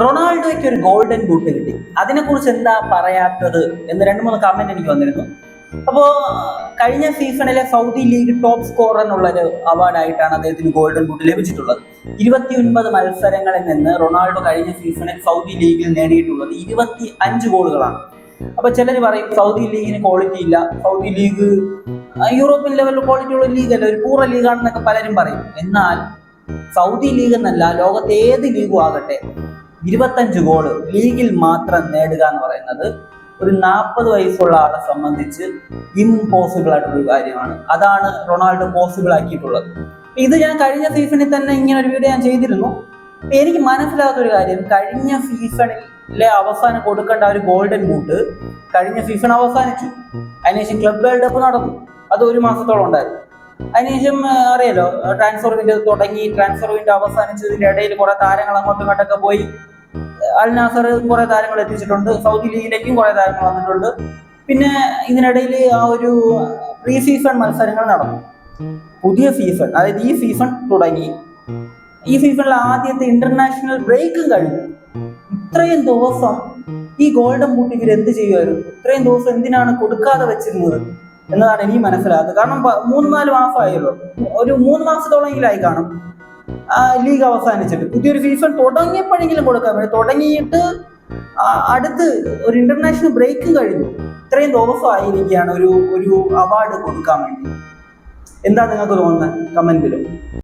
റൊണാൾഡോയ്ക്ക് ഒരു golden boot കിട്ടി. അതിനെക്കുറിച്ച് എന്താ പറയാത്തത് എന്ന് രണ്ട് മൂന്ന് കമന്റ് എനിക്ക് വന്നിരുന്നു. അപ്പോൾ കഴിഞ്ഞ സീസണിലെ സൗദി ലീഗ് ടോപ്പ് സ്കോറർ എന്നുള്ളൊരു അവാർഡായിട്ടാണ് അദ്ദേഹത്തിന് ഗോൾഡൻ ബൂട്ട് ലഭിച്ചിട്ടുള്ളത്. ഇരുപത്തി ഒൻപത് മത്സരങ്ങളിൽ നിന്ന് റൊണാൾഡോ കഴിഞ്ഞ സീസണിൽ സൗദി ലീഗിൽ നേടിയിട്ടുള്ളത് ഇരുപത്തി അഞ്ച് ഗോളുകളാണ് അപ്പൊ ചിലർ പറയും സൗദി ലീഗിന് ക്വാളിറ്റി ഇല്ല. സൗദി ലീഗ് യൂറോപ്യൻ ലെവലിൽ ക്വാളിറ്റി ഉള്ള ലീഗ് അല്ല. ഒരു പൂർവ ലീഗാണെന്നൊക്കെ പലരും പറയും. എന്നാൽ സൗദി ലീഗ് എന്നല്ല ലോകത്തെ ഏത് ലീഗും ആകട്ടെ. ഇരുപത്തഞ്ച് ഗോൾ ലീഗിൽ മാത്രം നേടുക എന്ന് പറയുന്നത് ഒരു നാൽപ്പത് വയസ്സുള്ള ആളെ സംബന്ധിച്ച് ഇമ്പോസിബിൾ ആയിട്ടുള്ള കാര്യമാണ്. അതാണ് റൊണാൾഡോ പോസിബിൾ ആക്കിയിട്ടുള്ളത്. ഇത് ഞാൻ കഴിഞ്ഞ സീസണിൽ തന്നെ ഇങ്ങനെ ഒരു വീഡിയോ ഞാൻ ചെയ്തിരുന്നു. എനിക്ക് മനസ്സിലാകാത്ത ഒരു കാര്യം കഴിഞ്ഞ സീസണിലെ അവസാനം കൊടുക്കേണ്ട ഒരു ഗോൾഡൻ ബൂട്ട് കഴിഞ്ഞ സീസൺ അവസാനിച്ചു. അതിനുശേഷം ക്ലബ് വേൾഡ് കപ്പ് നടന്നു. അത് ഒരു മാസത്തോളം ഉണ്ടായിരുന്നു. അതിനുശേഷം അറിയാലോ ട്രാൻസ്ഫർ വിൻഡോ തുടങ്ങി. ട്രാൻസ്ഫർ വിൻഡോ അവസാനിച്ചതിന്റെ ഇടയിൽ കുറെ താരങ്ങൾ അങ്ങോട്ടും ഇങ്ങോട്ടൊക്കെ പോയി. അൽ നാസർ കുറെ താരങ്ങൾ എത്തിച്ചിട്ടുണ്ട് സൗദി ലീഗിലേക്കും കുറെ താരങ്ങൾ വന്നിട്ടുണ്ട്. പിന്നെ ഇതിനിടയിൽ ആ ഒരു പ്രീ സീസൺ മത്സരങ്ങൾ നടന്നു. പുതിയ സീസൺ അതായത് ഈ സീസൺ തുടങ്ങി. ഈ സീസണിൽ ആദ്യത്തെ ഇന്റർനാഷണൽ ബ്രേക്കും കഴിഞ്ഞു. ഇത്രയും ദിവസം ഈ ഗോൾഡൻ ബൂട്ട് ഇവർ എന്ത് ചെയ്യുമായിരുന്നു ഇത്രയും ദിവസം എന്തിനാണ് കൊടുക്കാതെ വെച്ചിരുന്നത് എന്നതാണ് എനിക്ക് മനസ്സിലാകുന്നത്. കാരണം മൂന്ന് നാല് മാസമായല്ലോ. ഒരു മൂന്ന് മാസത്തോളമെങ്കിലായി കാണും. ആ, ലീഗ് അവസാനിച്ചിട്ട്. പുതിയൊരു സീസൺ തുടങ്ങിയപ്പോഴെങ്കിലും കൊടുക്കാൻ പറ്റും. തുടങ്ങിയിട്ട് അടുത്ത് ഒരു ഇന്റർനാഷണൽ ബ്രേക്ക് കഴിഞ്ഞു. ഇത്രയും ദിവസമായിരിക്കുകയാണ് ഒരു ഒരു അവാർഡ് കൊടുക്കാൻ വേണ്ടി. എന്താ നിങ്ങൾക്ക് തോന്നുന്നത്? കമന്റിലും